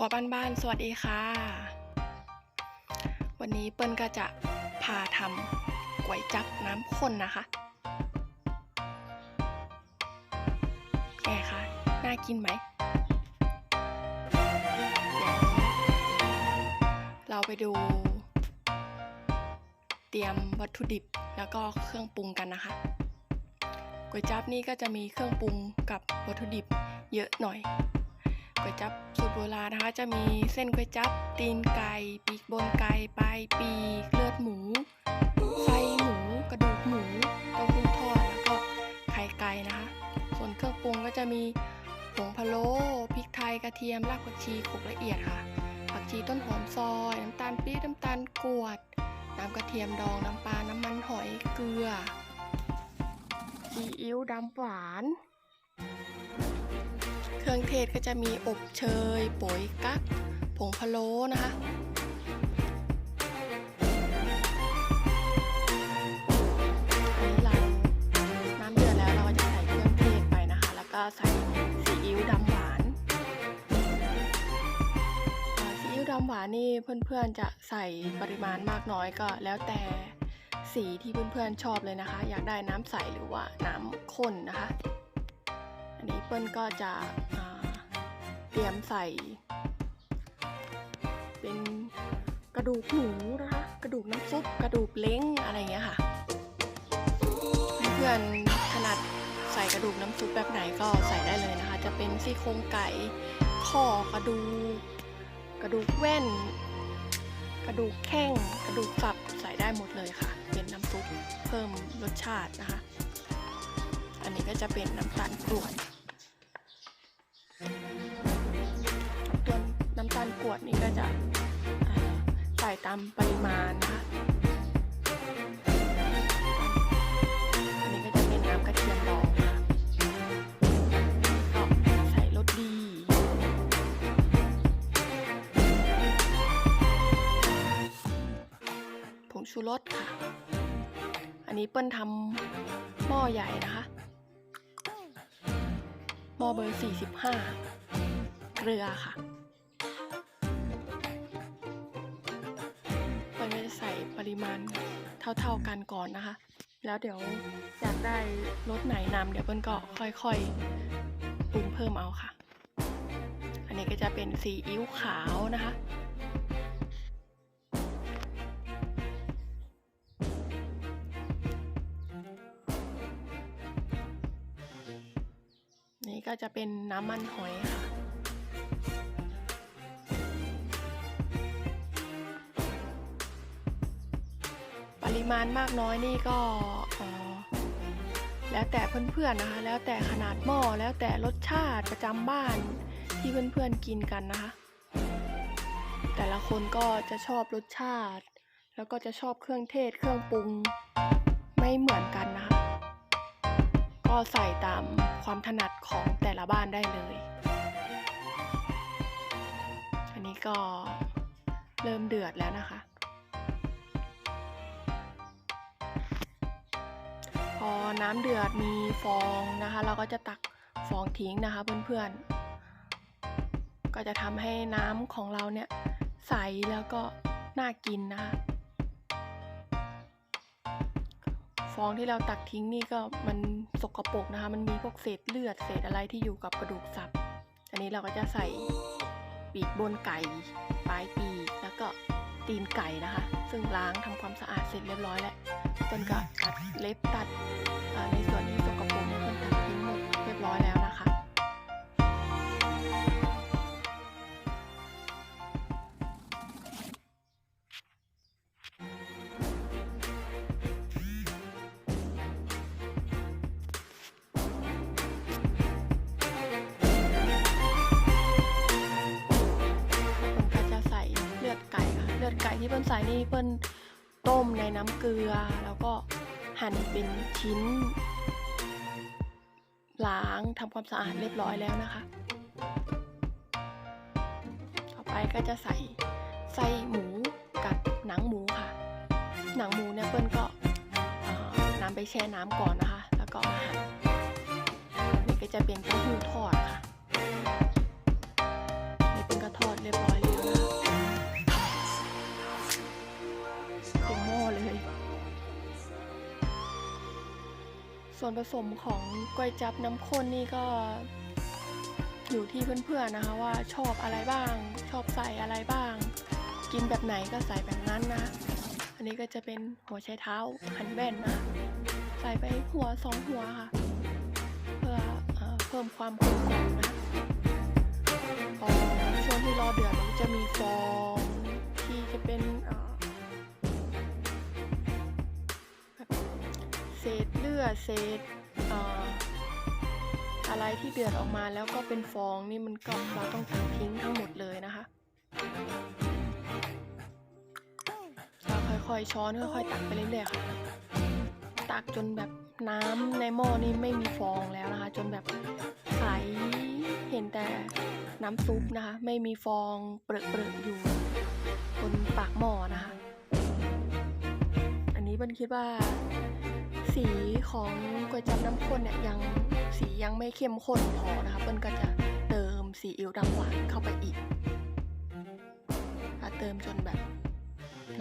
รัวบ้านๆ สวัสดีค่ะ วันนี้เปิ้ลก็จะพาทำก๋วยจับน้ำข้นนะคะแกคะน่ากินไหมเดี๋ยวเราไปดู เตรียมวัตถุดิบแล้วก็เครื่องปรุงกันนะคะก๋วยจับนี่ก็จะมีเครื่องปรุงกับวัตถุดิบเยอะหน่อย ก๋วยจับสูตรโบราณนะคะ จะมีเส้นก๋วยจับตีนไก่ ปีกบนไก่ปลายปีกเลือดหมูไส้หมูกระดูกหมูเต้าหู้ทอดแล้วก็ไข่ไก่นะคะ ส่วนเครื่องปรุงก็จะมีผงพะโล้พริกไทยกระเทียมรากผักชีขลกละเอียดค่ะผักชีต้นหอมซอยน้ำตาลปี๊บน้ำตาลกวดน้ำกระเทียมดองน้ำปลาน้ำมันหอยเกลือซีอิ๊วดำหวาน เครื่องเทศก็จะมีอบเชยโป๋ยกั๊กผงพะโล้นะคะนนี้เราน้ำเดือดแล้วเราก็จะใส่เครื่องเทศไปนะคะ แล้วก็ใส่ซีอิ๊วดำหวานซีอิ๊วดำหวานนี่เพื่อนๆจะใส่ปริมาณมากน้อยก็แล้วแต่สีที่เพื่อนๆชอบเลยนะคะ อยากได้น้ำใสหรือว่าน้ำข้นนะคะ นนี้เปิ้ลก็จะเตรียมใส่ เป็นกระดูกหมูนะคะกระดูกน้ำซุปกระดูกเล้งอะไรอย่างเงี้ยค่ะเพื่อนถนัดใส่กระดูกน้ำซุปแบบไหนก็ใส่ได้เลยนะคะ จะเป็นซี่โครงไก่ข้อกระดูกกระดูกแว่น กระดูกแข้งกระดูกสับใส่ได้หมดเลยค่ะ เป็นน้ำซุปเพิ่มรสชาตินะคะ อันนี้ก็จะเป็นน้ำตาลกรวด วดนี่ก็จะใส่ตามปริมาณนะคะอันนี้ก็จะเป็นน้ำกระเทียมดองค่ะก็ใส่รสดี ผงชูรสค่ะ อันนี้เปิ้ลทำหม้อใหญ่นะคะ หม้อเบอร์ 45 เกลือค่ะ ปริมาณเท่าๆกันก่อนนะคะ แล้วเดี๋ยวอยากได้รสไหนนำเดี๋ยวเปิ้ลก็ค่อยๆปรุงเพิ่มเอาค่ะ อันนี้ก็จะเป็นซีอิ๊วขาวนะคะนี่ก็จะเป็นน้ำมันหอยค่ะ ริมาณมากน้อยนี่ก็แล้วแต่เพื่อนๆนะคะ แล้วแต่ขนาดหม้อแล้วแต่รสชาติประจำบ้านที่เพื่อนๆกินกันนะคะ แต่ละคนก็จะชอบรสชาติ แล้วก็จะชอบเครื่องเทศเครื่องปรุงไม่เหมือนกันนะคะ ก็ใส่ตามความถนัดของแต่ละบ้านได้เลย อันนี้ก็เริ่มเดือดแล้วนะคะ อนน้ำเดือดมีฟองนะคะ เราก็จะตักฟองทิ้งนะคะเพื่อนๆ ก็จะทำให้น้ำของเราเนี่ยใสแล้วก็น่ากินนะคะฟองที่เราตักทิ้งนี่ก็มันสกปรกนะคะ มันมีพวกเศษเลือดเศษอะไรที่อยู่กับกระดูกสับอันนี้เราก็จะใส่ปีกบนไก่ปลายปีกแล้วก็ตีนไก่นะคะ ซึ่งล้างทำความสะอาดเสร็จเรียบร้อยแล้ว เปิ้ลก็ตัดเล็บตัดในส่วนที่สกปรกเนี่ยเปิ้ลตัดทิ้งหมดเรียบร้อยแล้วนะคะ เปิ้ลก็จะใส่เลือดไก่ค่ะ เลือดไก่ที่เปิ้ลใส่นี่เปิ้ล ต้มในน้ำเกลือ แล้วก็หั่นเป็นชิ้น ล้างทำความสะอาดเรียบร้อยแล้วนะคะ ต่อไปก็จะใส่ไส้หมูกับหนังหมูค่ะ หนังหมูเนี่ยเปิ้ลก็นำไปแช่น้ำก่อนนะคะ แล้วก็มาหั่นนี่ก็จะเป็นเต้าหู้ทอดค่ะ ส่วนผสมของก๋วยจับน้ำข้นนี่ก็อยู่ที่เพื่อนๆนะคะว่าชอบอะไรบ้าง ชอบใส่อะไรบ้าง กินแบบไหนก็ใส่แบบนั้นนะ อันนี้ก็จะเป็นหัวไชเท้าหันแบนนะใส่ไปหัวสองหัวค่ะ เพื่อเออเพิ่มความกลมกล่อมนะพอช่วงที่รอเดือดมันจะมีฟองที่จะเป็น อเศษเอ่อะไรที่เดือดออกมาแล้วก็เป็นฟองนี่มันก็เราต้องตักทิ้งทั้งหมดเลยนะคะเราค่อยๆช้อนค่อยๆตักไปเรื่อยๆค่ะตักจนแบบน้ำในหม้อนี่ไม่มีฟองแล้วนะคะ จนแบบใสเห็นแต่น้ำซุปนะคะ ไม่มีฟองเปรอะๆอยู่บนปากหม้อนะคะ อันนี้เปิ้ลคิดว่า สีของก๋วยจั๊บน้ำข้นเนี่ยยังสียังไม่เข้มข้นพอนะคะเปิ้ลก็จะเติมซีอิ๊วดำหวานเข้าไปอีกเติมจนแบบ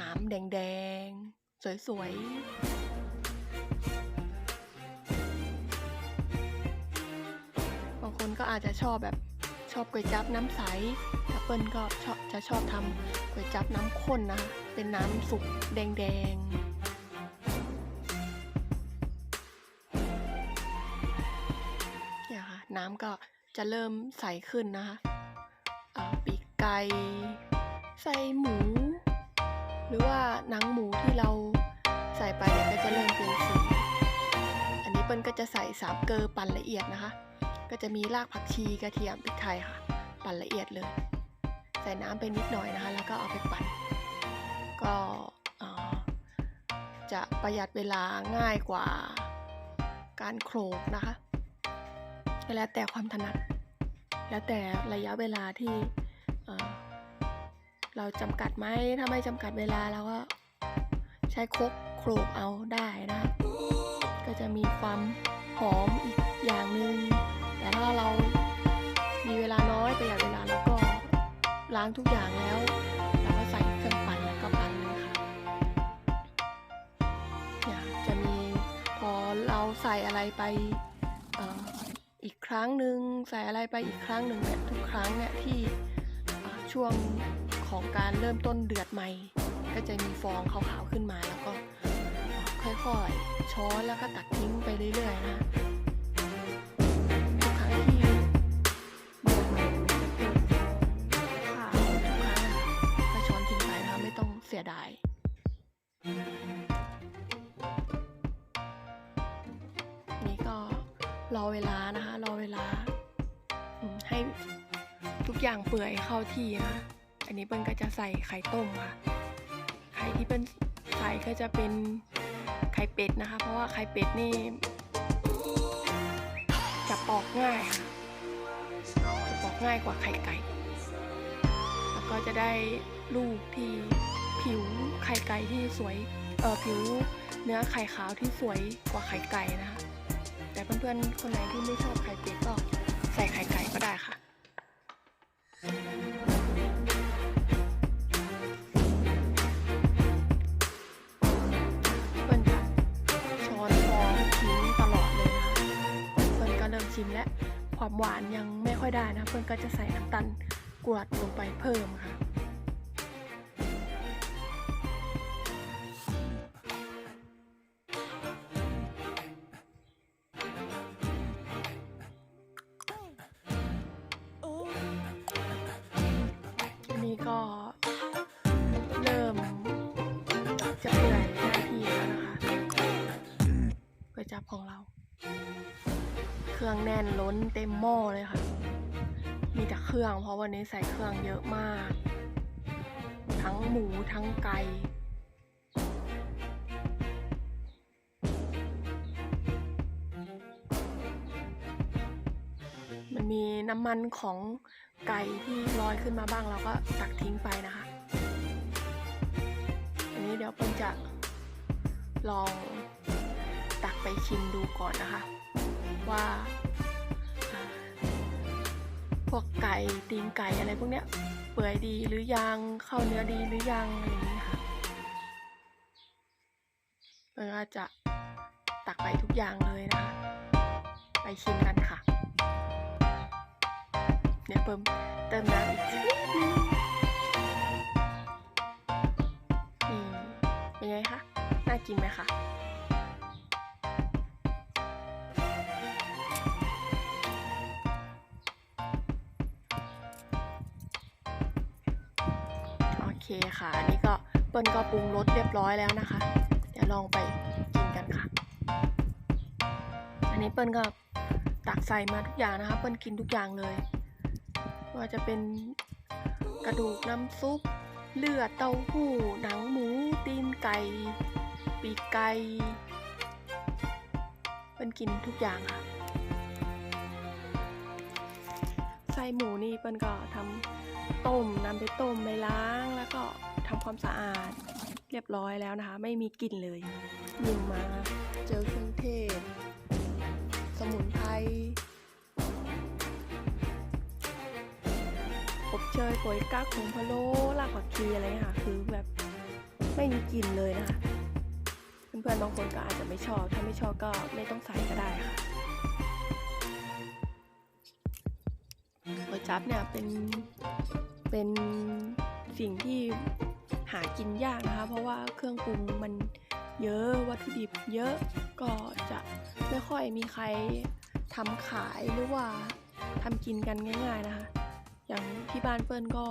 น้ำแดงๆ สวยๆบางคนก็อาจจะชอบแบบชอบก๋วยจั๊บน้ำใสแต่เปิ้ลก็ชอบจะชอบทำก๋วยจั๊บน้ำข้นนะคะเป็นน้ำสุกแดงๆ น้ำก็จะเริ่มใสขึ้นนะคะปีกไก่ใส่หมู หรือว่าหนังหมูที่เราใส่ไปเนี่ยก็จะเริ่มเป็นสีอันนี้เปิ้ลก็จะใส่สามเกลอปั่นละเอียดนะคะ ก็จะมีรากผักชีกระเทียมพริกไทยค่ะ ปั่นละเอียดเลย ใส่น้ำไปนิดหน่อยนะคะ แล้วก็เอาไปปั่น ก็จะประหยัดเวลาง่ายกว่าการโขลกนะคะ แล้วแต่ความถนัด แล้วแต่ระยะเวลาที่เเราจำกัดไหมถ้าไม่จำกัดเวลาเราก็ใช้คกโขลกเอาได้นะคะก็จะมีความหอมอีกอย่างหนึ่งแต่ถ้าเรามีเวลาน้อยประหยัดเวลาแล้วก็ล้างทุกอย่างแล้วเราก็ใส่เครื่องปั่นแล้วก็ปั่นเลยค่ะเนี่ยจะมีพอเราใส่อะไรไป ครั้งหนึ่งใส่อะไรไปอีกครั้งหนึ่งเนี่ยทุกครั้งเนี่ยที่ช่วงของการเริ่มต้นเดือดใหม่ ก็จะมีฟองขาวๆขึ้นมาแล้วก็ค่อยๆช้อนแล้วก็ตักทิ้งไปเรื่อยๆนะ อย่างเปื่อยเข้าที่นะ อันนี้เปิ้ลก็จะใส่ไข่ต้มค่ะ ไข่ที่เป็นใส่ก็จะเป็นไข่เป็ดนะคะ เพราะว่าไข่เป็ดนี่จะปอกง่ายค่ะจะปอกง่ายกว่าไข่ไก่ แล้วก็จะได้ลูกที่ผิวไข่ไก่ที่สวย เออผิวเนื้อไข่ขาวที่สวยกว่าไข่ไก่นะคะ แต่เพื่อนๆคนไหนที่ไม่ชอบไข่เป็ดก็ใส่ไข่ไก่ ความหวานยังไม่ค่อยได้นะ เพื่อนก็จะใส่น้ำตาลกรวดลงไปเพิ่มค่ะ รื่องแน่นล้นเต็มหม้อเลยค่ะ มีแต่เครื่องเพราะวันนี้ใส่เครื่องเยอะมาก ทั้งหมูทั้งไก่มันมีน้ำมันของไก่ที่ลอยขึ้นมาบ้างเราก็ตักทิ้งไปนะคะ อันนี้เดี๋ยวเปิ้ลจะลอง ตักไปชิมดูก่อนนะคะ ว่าพวกไก่ตีนไก่อะไรพวกเนี้ยเปื่อยดีหรือยังเข้าเนื้อดีหรือยังอะไรอย่างนี้ค่ะเปิ้ลก็จะตักไปทุกอย่างเลยนะคะ ไปชิมกันค่ะ เนี่ยเพิ่มเติมน้ำอีกสักนิดนึงนี่เป็นไงคะ น่ากินไหมคะ เคค่ะ อันนี้ก็เปิ้ลก็ปรุงรสเรียบร้อยแล้วนะคะ เดี๋ยวลองไปกินกันค่ะ อันนี้เปิ้ลก็ตักใส่มาทุกอย่างนะคะ เปิ้ลกินทุกอย่างเลย ว่าจะเป็นกระดูกน้ำซุป เลือดเต้าหู้ หนังหมู ตีนไก่ ปีกไก่ เปิ้ลกินทุกอย่างค่ะ หมูนี่เปิ้ลก็ทำต้มนำไปต้มไปล้างแล้วก็ทำความสะอาดเรียบร้อยแล้วนะคะ ไม่มีกลิ่นเลยยิงมาเจอเครื่องเทศ สมุนไพรอบเชยก๋วยกักผงพะโล้รากผักชีอะไรค่ะ คือแบบไม่มีกลิ่นเลยนะคะ เพื่อนๆบางคนก็อาจจะไม่ชอบ ถ้าไม่ชอบก็ไม่ต้องใส่ก็ได้ค่ะ ก๋วยจั๊บเนี่ยเป็นเป็นสิ่งที่หากินยากนะคะ เพราะว่าเครื่องปรุงมันเยอะวัตถุดิบเยอะก็จะไม่ค่อยมีใครทำขายหรือว่าทำกินกันง่าย ๆนะคะ อย่างที่บ้านเปิ้ลก็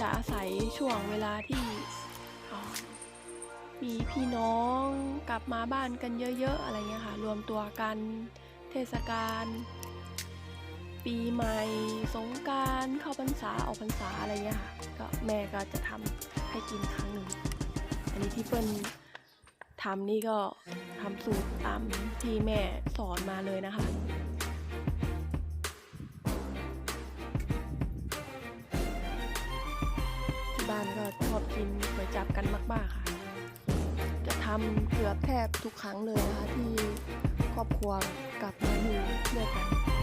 จะอาศัยช่วงเวลาที่มีพี่น้องกลับมาบ้านกันเยอะ ๆ อะไรเงี้ยค่ะ รวมตัวกันเทศกาล ปีใหม่ สงการเข้าพรรษาออกพรรษาอะไรเงี้ยค่ะ ก็แม่ก็จะทำให้กินครั้งหนึ่ง อันนี้ที่เปิ้ลทำนี่ก็ทำสูตรตามที่แม่สอนมาเลยนะคะที่บ้านก็ชอบกินก๋วยจับกันมาก ๆค่ะ จะทำเกือบแทบทุกครั้งเลยนะคะที่ครอบครัวกลับมาอยู่ด้วยกัน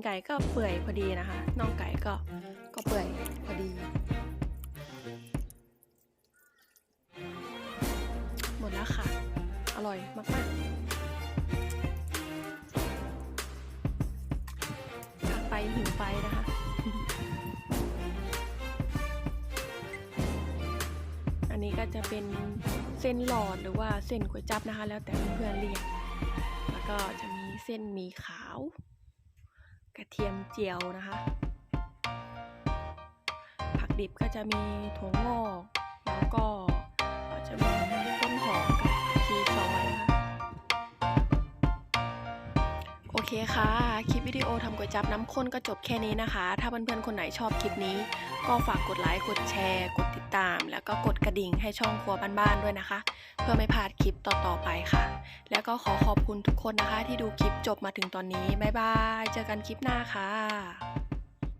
นไก่ก็เปื่อยพอดีนะคะน่องไก่ก็ก็เปื่อยพอดี หมดแล้วค่ะ อร่อยมากๆทานไปหิวไปนะคะอันนี้ก็จะเป็นเส้นหลอดหรือว่าเส้นก๋วยจับนะคะ แล้วแต่เพื่อนๆเรียก แล้วก็จะมีเส้นหมี่ขาว เทียมเจียวนะคะ ผักดิบก็จะมีถั่วงอกแล้วก็จะมีต้นหอมกับชีซอยนะคะโอเคค่ะ คลิปวิดีโอทำก๋วยจับน้ำข้นก็จบแค่นี้นะคะ ถ้าเพื่อนๆคนไหนชอบคลิปนี้ ก็ฝากกดไลค์กดแชร์กดติด ตาม แล้วก็กดกระดิ่งให้ช่องครัวบ้านๆด้วยนะคะ เพื่อไม่พลาดคลิปต่อๆไปค่ะ แล้วก็ขอขอบคุณทุกคนนะคะ ที่ดูคลิปจบมาถึงตอนนี้บ๊ายบายเจอกันคลิปหน้าค่ะ